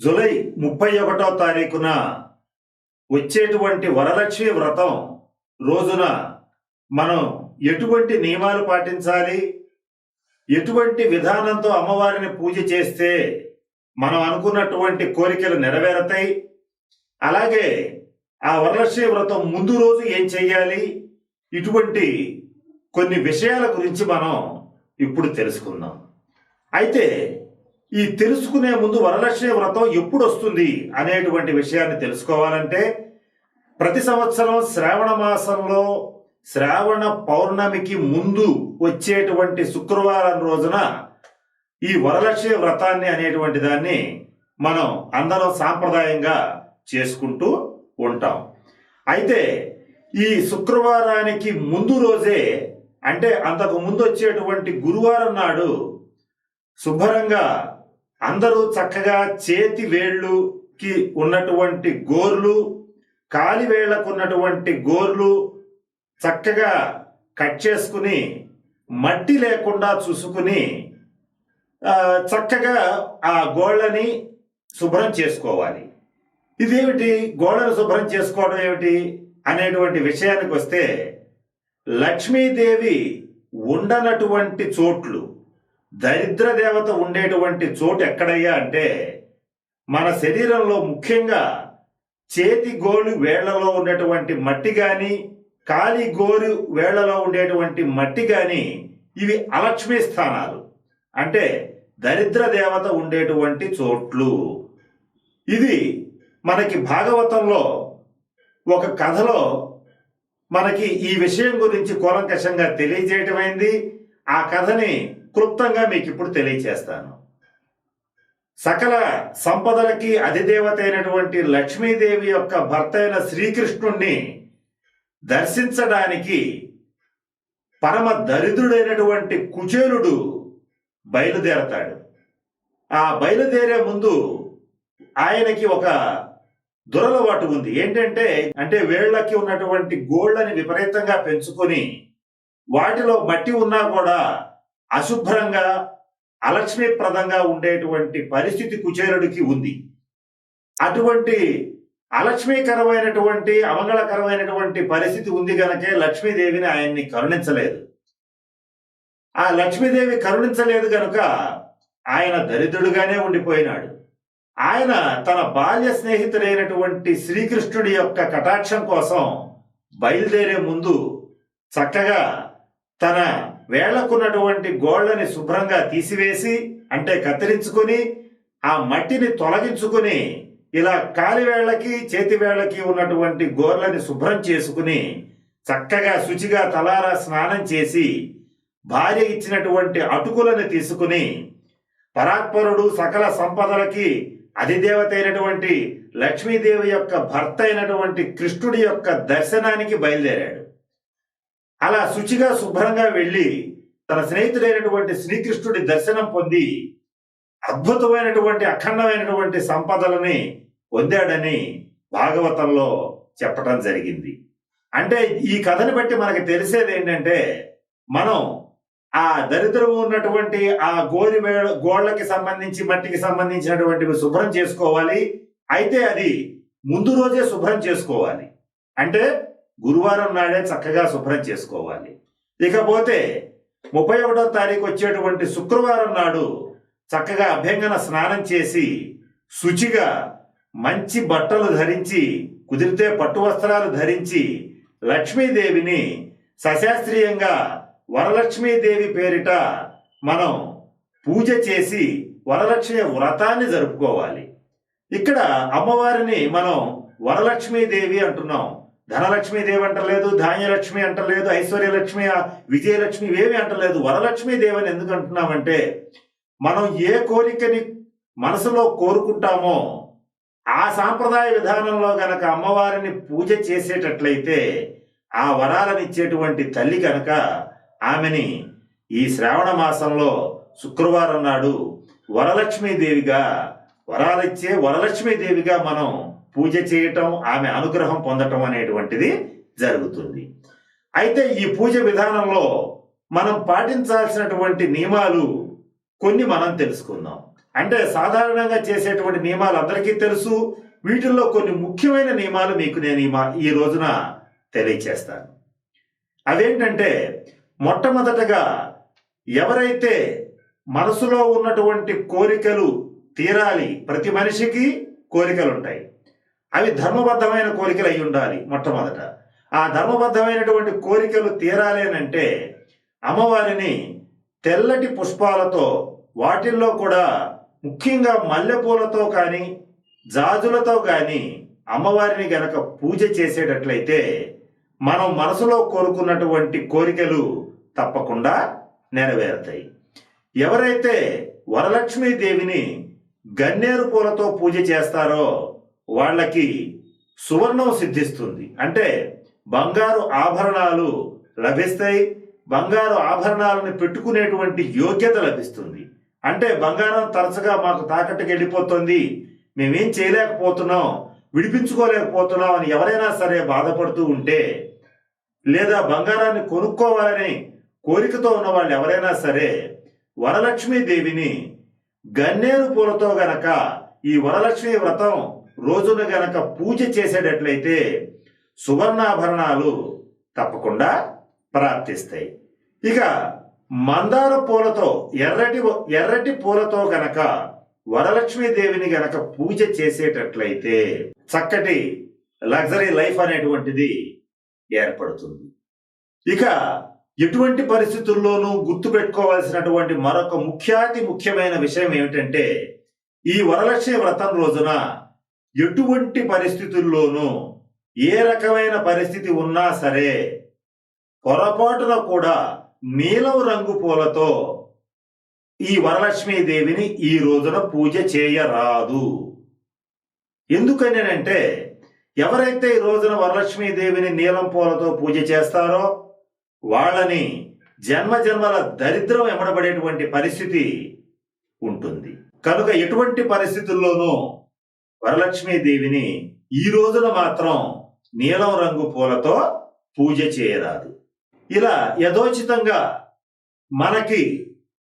July ముప్పై ఒకటో తారీఖున వచ్చేటువంటి వరలక్ష్మి వ్రతం రోజున మనం ఎటువంటి నియమాలు పాటించాలి? ఎటువంటి విధానంతో అమ్మవారిని పూజ చేస్తే మనం అనుకున్నటువంటి కోరికలు నెరవేరతాయి? అలాగే ఆ వరలక్ష్మి వ్రతం ముందు రోజు ఏం చెయ్యాలి? ఇటువంటి కొన్ని విషయాల గురించి మనం ఇప్పుడు తెలుసుకుందాం. అయితే ఈ తెలుసుకునే ముందు వరలక్ష్మి వ్రతం ఎప్పుడు వస్తుంది అనేటువంటి విషయాన్ని తెలుసుకోవాలంటే ప్రతి సంవత్సరం శ్రావణ మాసంలో శ్రావణ పౌర్ణమికి ముందు వచ్చేటువంటి శుక్రవారం రోజున ఈ వరలక్ష్మి వ్రతాన్ని అనేటువంటి దాన్ని మనం అందరం సాంప్రదాయంగా చేసుకుంటూ ఉంటాం. అయితే ఈ శుక్రవారానికి ముందు రోజే అంటే అంతకు ముందు వచ్చేటువంటి గురువారం నాడు శుభ్రంగా అందరూ చక్కగా చేతి వేళ్ళుకి ఉన్నటువంటి గోర్లు కాలి వేళ్ళకు ఉన్నటువంటి గోర్లు చక్కగా కట్ చేసుకుని మట్టి లేకుండా చూసుకుని చక్కగా ఆ గోళ్ళని శుభ్రం చేసుకోవాలి. ఇదేమిటి? గోడను శుభ్రం చేసుకోవడం ఏమిటి? అనేటువంటి విషయానికి వస్తే లక్ష్మీదేవి ఉండనటువంటి చోట్లు దరిద్ర దేవత ఉండేటువంటి చోటు ఎక్కడయ్యా అంటే మన శరీరంలో ముఖ్యంగా చేతి గోలు వేళ్ళలో ఉన్నటువంటి మట్టి కానీ కాలి గోరు వేళ్ళలో ఉండేటువంటి మట్టి కానీ ఇవి అలక్ష్మీ స్థానాలు. అంటే దరిద్ర దేవత ఉండేటువంటి చోట్లు. ఇది మనకి భాగవతంలో ఒక కథలో మనకి ఈ విషయం గురించి కూలంకషంగా తెలియజేయటమైంది. ఆ కథని క్లుప్తంగా మీకు ఇప్పుడు తెలియచేస్తాను. సకల సంపదలకి అధిదేవత అయినటువంటి లక్ష్మీదేవి యొక్క భర్త అయిన శ్రీకృష్ణుణ్ణి దర్శించడానికి పరమ దరిద్రుడైనటువంటి కుచేలుడు బయలుదేరతాడు. ఆ బయలుదేరే ముందు ఆయనకి ఒక దురలవాటు ఉంది. ఏంటంటే అంటే వేళ్ళకి ఉన్నటువంటి గోళ్ళని విపరీతంగా పెంచుకొని వాటిలో మట్టి ఉన్నా కూడా అశుభ్రంగా అలక్ష్మీప్రదంగా ఉండేటువంటి పరిస్థితి కుచేరుడికి ఉంది. అటువంటి అలక్ష్మీకరమైనటువంటి అమంగళకరమైనటువంటి పరిస్థితి ఉంది గనకే లక్ష్మీదేవిని ఆయన్ని కరుణించలేదు. ఆ లక్ష్మీదేవి కరుణించలేదు గనుక ఆయన దరిద్రుడుగానే ఉండిపోయినాడు. ఆయన తన బాల్య స్నేహితుడైనటువంటి శ్రీకృష్ణుడి యొక్క కటాక్షం కోసం బయలుదేరే ముందు చక్కగా తన వేళ్ళకున్నటువంటి గోళ్ళని శుభ్రంగా తీసివేసి అంటే కత్తిరించుకొని ఆ మట్టిని తొలగించుకుని ఇలా కాలివేళ్ళకి చేతివేళ్ళకి చేతి ఉన్నటువంటి గోర్లని శుభ్రం చేసుకుని చక్కగా శుచిగా తలారా స్నానం చేసి భార్య ఇచ్చినటువంటి అటుకులను తీసుకుని పరాత్పరుడు సకల సంపదలకి అధిదేవత అయినటువంటి లక్ష్మీదేవి యొక్క భర్త అయినటువంటి కృష్ణుడి యొక్క దర్శనానికి బయలుదేరాడు. అలా శుచిగా శుభ్రంగా వెళ్ళి తన స్నేహితుడైనటువంటి శ్రీకృష్ణుడి దర్శనం పొంది అద్భుతమైనటువంటి అఖండమైనటువంటి సంపదలని పొందాడని భాగవతంలో చెప్పటం జరిగింది. అంటే ఈ కథని బట్టి మనకి తెలిసేది ఏంటంటే మనం ఆ దరిద్రం ఉన్నటువంటి ఆ గోరి గోళ్ళకి సంబంధించి మట్టికి సంబంధించినటువంటివి శుభ్రం చేసుకోవాలి. అయితే అది ముందు రోజే శుభ్రం చేసుకోవాలి. అంటే గురువారం నాడే చక్కగా శుభ్రం చేసుకోవాలి. ఇకపోతే ముప్పై ఒకటో తారీఖు వచ్చేటువంటి శుక్రవారం నాడు చక్కగా అభ్యంగన స్నానం చేసి శుచిగా మంచి బట్టలు ధరించి కుదిరితే పట్టు వస్త్రాలు ధరించి లక్ష్మీదేవిని సశాస్త్రీయంగా వరలక్ష్మీదేవి పేరిట మనం పూజ చేసి వరలక్ష్మి వ్రతాన్ని జరుపుకోవాలి. ఇక్కడ అమ్మవారిని మనం వరలక్ష్మీదేవి అంటున్నాం. ధనలక్ష్మీదేవి అంటలేదు ధాన్యలక్ష్మి అంటలేదు ఐశ్వర్యలక్ష్మి విజయలక్ష్మి ఇవేమి అంటలేదు. వరలక్ష్మీదేవి అని ఎందుకు అంటున్నామంటే మనం ఏ కోరికని మనసులో కోరుకుంటామో ఆ సాంప్రదాయ విధానంలో గనక అమ్మవారిని పూజ చేసేటట్లయితే ఆ వరాలను ఇచ్చేటువంటి తల్లి కనుక ఆమెని ఈ శ్రావణ మాసంలో శుక్రవారం నాడు వరలక్ష్మీదేవిగా వరాలిచ్చే వరలక్ష్మీదేవిగా మనం పూజ చేయటం ఆమె అనుగ్రహం పొందటం అనేటువంటిది జరుగుతుంది. అయితే ఈ పూజ విధానంలో మనం పాటించాల్సినటువంటి నియమాలు కొన్ని మనం తెలుసుకుందాం. అంటే సాధారణంగా చేసేటువంటి నియమాలు అందరికీ తెలుసు. వీటిల్లో కొన్ని ముఖ్యమైన నియమాలు మీకు నేను ఈ ఈ రోజున తెలియచేస్తాను. అదేంటంటే మొట్టమొదటగా ఎవరైతే మనసులో ఉన్నటువంటి కోరికలు తీరాలి ప్రతి మనిషికి కోరికలు ఉంటాయి అవి ధర్మబద్ధమైన కోరికలు అయి ఉండాలి మొట్టమొదట. ఆ ధర్మబద్ధమైనటువంటి కోరికలు తీరాలేనంటే అమ్మవారిని తెల్లటి పుష్పాలతో వాటిల్లో కూడా ముఖ్యంగా మల్లెపూలతో కానీ జాజులతో కానీ అమ్మవారిని గనక పూజ చేసేటట్లయితే మనం మనసులో కోరుకున్నటువంటి కోరికలు తప్పకుండా నెరవేరుతాయి. ఎవరైతే వరలక్ష్మీ దేవిని గన్నేరు పూలతో పూజ చేస్తారో వాళ్ళకి సువర్ణం సిద్ధిస్తుంది. అంటే బంగారు ఆభరణాలు లభిస్తాయి. బంగారు ఆభరణాలను పెట్టుకునేటువంటి యోగ్యత లభిస్తుంది. అంటే బంగారం తరచుగా మాకు తాకట్టుకు వెళ్ళిపోతుంది. మేమేం చేయలేకపోతున్నాం విడిపించుకోలేకపోతున్నాం అని ఎవరైనా సరే బాధపడుతూ ఉంటే లేదా బంగారాన్ని కొనుక్కోవాలని కోరికతో ఉన్న వాళ్ళు ఎవరైనా సరే వరలక్ష్మీదేవిని గన్నేరు పూలతో గనక ఈ వరలక్ష్మి వ్రతం రోజున గనక పూజ చేసేటట్లయితే సువర్ణాభరణాలు తప్పకుండా ప్రాప్తిస్తాయి. ఇక మందార పూలతో ఎర్రటి ఎర్రటి పూలతో గనక వరలక్ష్మీ దేవిని గనక పూజ చేసేటట్లయితే చక్కటి లగ్జరీ లైఫ్ అనేటువంటిది ఏర్పడుతుంది. ఇక ఎటువంటి పరిస్థితుల్లోనూ గుర్తుపెట్టుకోవాల్సినటువంటి మరొక ముఖ్యాతి ముఖ్యమైన విషయం ఏమిటంటే ఈ వరలక్ష్మి వ్రతం రోజున ఎటువంటి పరిస్థితుల్లోనూ ఏ రకమైన పరిస్థితి ఉన్నా సరే పొరపాటున కూడా నీలం రంగు పూలతో ఈ వరలక్ష్మీ దేవిని ఈ రోజున పూజ చేయరాదు. ఎందుకనేనంటే ఎవరైతే ఈ రోజున వరలక్ష్మీ దేవిని నీలం పూలతో పూజ చేస్తారో వాళ్ళని జన్మ జన్మల దరిద్రం ఎమడబడేటువంటి పరిస్థితి ఉంటుంది. కనుక ఎటువంటి పరిస్థితుల్లోనూ వరలక్ష్మీ దేవిని ఈ రోజున మాత్రం నీలం రంగు పూలతో పూజ చేయరాదు. ఇలా యథోచితంగా మనకి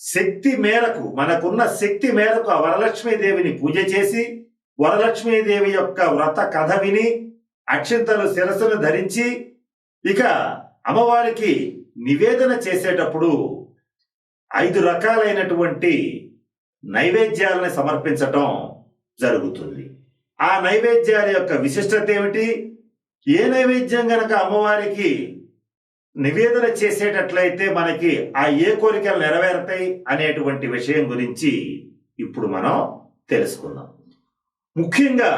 శక్తి మేరకు మనకున్న శక్తి మేరకు ఆ వరలక్ష్మీ దేవిని పూజ చేసి వరలక్ష్మీదేవి యొక్క వ్రత కథ విని అక్షింతలు శిరస్సును ధరించి ఇక అమ్మవారికి నివేదన చేసేటప్పుడు ఐదు రకాలైనటువంటి నైవేద్యాలను సమర్పించటం జరుగుతుంది. ఆ నైవేద్యాల యొక్క విశిష్టత ఏమిటి? ఏ నైవేద్యం గనక అమ్మవారికి నివేదన చేసేటట్లయితే మనకి ఆ ఏ కోరికలు నెరవేరుతాయి అనేటువంటి విషయం గురించి ఇప్పుడు మనం తెలుసుకుందాం. ముఖ్యంగా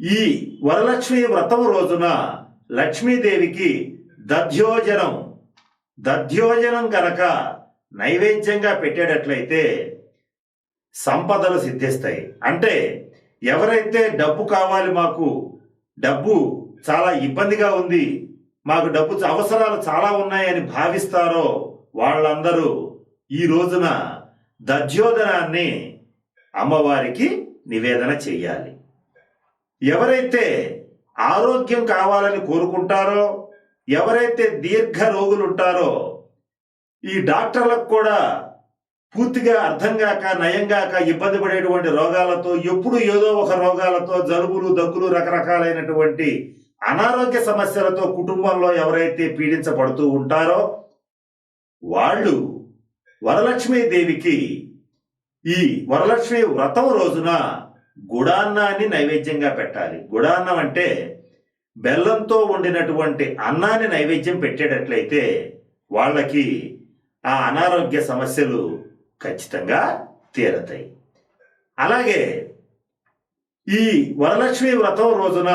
ఈ వరలక్ష్మి వ్రతం రోజున లక్ష్మీదేవికి దధ్యోజనం దధ్యోజనం కనుక నైవేద్యంగా పెట్టేటట్లయితే సంపదలు సిద్ధిస్తాయి. అంటే ఎవరైతే డబ్బు కావాలి మాకు డబ్బు చాలా ఇబ్బందిగా ఉంది మాకు డబ్బు అవసరాలు చాలా ఉన్నాయని భావిస్తారో వాళ్ళందరూ ఈ రోజున దర్జోధనాన్ని అమ్మవారికి నివేదన చెయ్యాలి ఎవరైతే ఆరోగ్యం కావాలని కోరుకుంటారో ఎవరైతే దీర్ఘ రోగులుంటారో ఈ డాక్టర్లకు కూడా పూర్తిగా అర్థం కాక నయం కాక ఇబ్బంది పడేటువంటి రోగాలతో ఎప్పుడు ఏదో ఒక రోగాలతో జలుబులు దగ్గులు రకరకాలైనటువంటి అనారోగ్య సమస్యలతో కుటుంబంలో ఎవరైతే పీడించబడుతూ ఉంటారో వాళ్ళు వరలక్ష్మీదేవికి ఈ వరలక్ష్మి వ్రతం రోజున గుడాన్నాన్ని నైవేద్యంగా పెట్టాలి. గుడాన్నం అంటే బెల్లంతో వండినటువంటి అన్నాన్ని నైవేద్యం పెట్టేటట్లయితే వాళ్ళకి ఆ అనారోగ్య సమస్యలు ఖచ్చితంగా తీరతాయి. అలాగే ఈ వరలక్ష్మి వ్రతం రోజున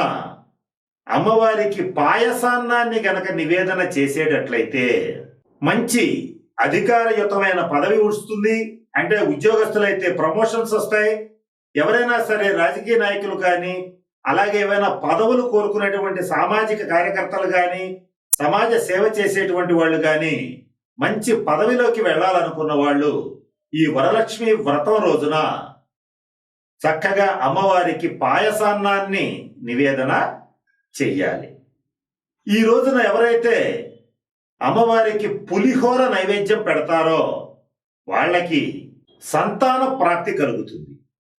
అమ్మవారికి పాయసాన్నాన్ని గనక నివేదన చేసేటట్లయితే మంచి అధికారయుతమైన పదవి వస్తుంది. అంటే ఉద్యోగస్తులైతే ప్రమోషన్స్ వస్తాయి. ఎవరైనా సరే రాజకీయ నాయకులు కానీ అలాగే ఏమైనా పదవులు కోరుకునేటువంటి సామాజిక కార్యకర్తలు కానీ సమాజ సేవ చేసేటువంటి వాళ్ళు కానీ మంచి పదవిలోకి వెళ్ళాలనుకున్న వాళ్ళు ఈ వరలక్ష్మి వ్రతం రోజున చక్కగా అమ్మవారికి పాయసాన్నాన్ని నివేదన చెయ్యాలి. ఈ రోజున ఎవరైతే అమ్మవారికి పులిహోర నైవేద్యం పెడతారో వాళ్ళకి సంతాన ప్రాప్తి కలుగుతుంది.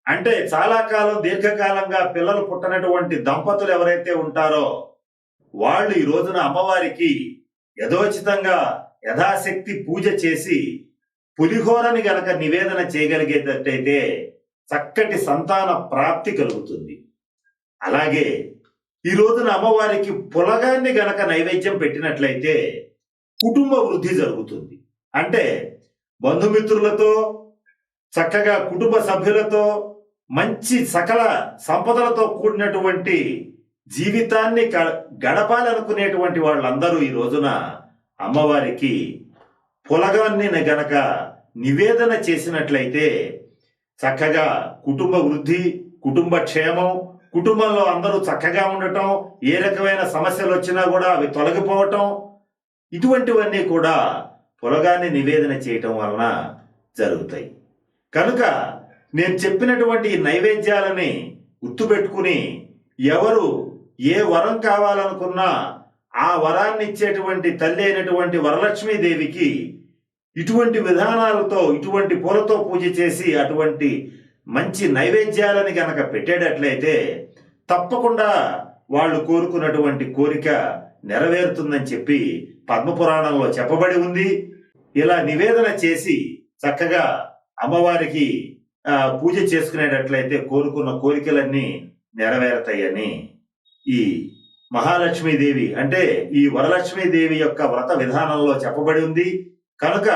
అంటే చాలా కాలం దీర్ఘకాలంగా పిల్లలు పుట్టనటువంటి దంపతులు ఎవరైతే ఉంటారో వాళ్ళు ఈ రోజున అమ్మవారికి యథోచితంగా యథాశక్తి పూజ చేసి పులిహోరని గనక నివేదన చేయగలిగేటట్టయితే చక్కటి సంతాన ప్రాప్తి కలుగుతుంది. అలాగే ఈ రోజున అమ్మవారికి పులగాన్ని గనక నైవేద్యం పెట్టినట్లయితే కుటుంబ వృద్ధి జరుగుతుంది. అంటే బంధుమిత్రులతో చక్కగా కుటుంబ సభ్యులతో మంచి సకల సంపదలతో కూడినటువంటి జీవితాన్ని గడపాలనుకునేటువంటి వాళ్ళందరూ ఈ రోజున అమ్మవారికి పులగాన్ని గనక నివేదన చేసినట్లయితే చక్కగా కుటుంబ వృద్ధి కుటుంబ క్షేమం కుటుంబంలో అందరూ చక్కగా ఉండటం ఏ రకమైన సమస్యలు వచ్చినా కూడా అవి తొలగిపోవటం ఇటువంటివన్నీ కూడా పులగాన్ని నివేదన చేయటం వలన జరుగుతాయి. కనుక నేను చెప్పినటువంటి ఈ నైవేద్యాలని గుర్తుపెట్టుకుని ఎవరు ఏ వరం కావాలనుకున్నా ఆ వరాన్ని ఇచ్చేటువంటి తల్లి అయినటువంటి వరలక్ష్మీదేవికి ఇటువంటి విధానాలతో ఇటువంటి పూలతో పూజ చేసి అటువంటి మంచి నైవేద్యాలని కనుక పెట్టేటట్లయితే తప్పకుండా వాళ్ళు కోరుకున్నటువంటి కోరిక నెరవేరుతుందని చెప్పి పద్మపురాణంలో చెప్పబడి ఉంది. ఇలా నివేదన చేసి చక్కగా అమ్మవారికి పూజ చేసుకునేటట్లయితే కోరుకున్న కోరికలన్నీ నెరవేరుతాయని ఈ మహాలక్ష్మీదేవి అంటే ఈ వరలక్ష్మీదేవి యొక్క వ్రత విధానంలో చెప్పబడి ఉంది. కనుక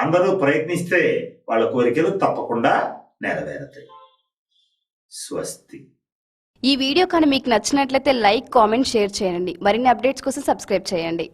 అందరూ ప్రయత్నిస్తే వాళ్ళ కోరికలు తప్పకుండా నెరవేరుతాయి. స్వస్తి. ఈ వీడియో కానీ మీకు నచ్చినట్లయితే లైక్ కామెంట్ షేర్ చేయండి. మరిన్ని అప్డేట్స్ కోసం సబ్స్క్రైబ్ చేయండి.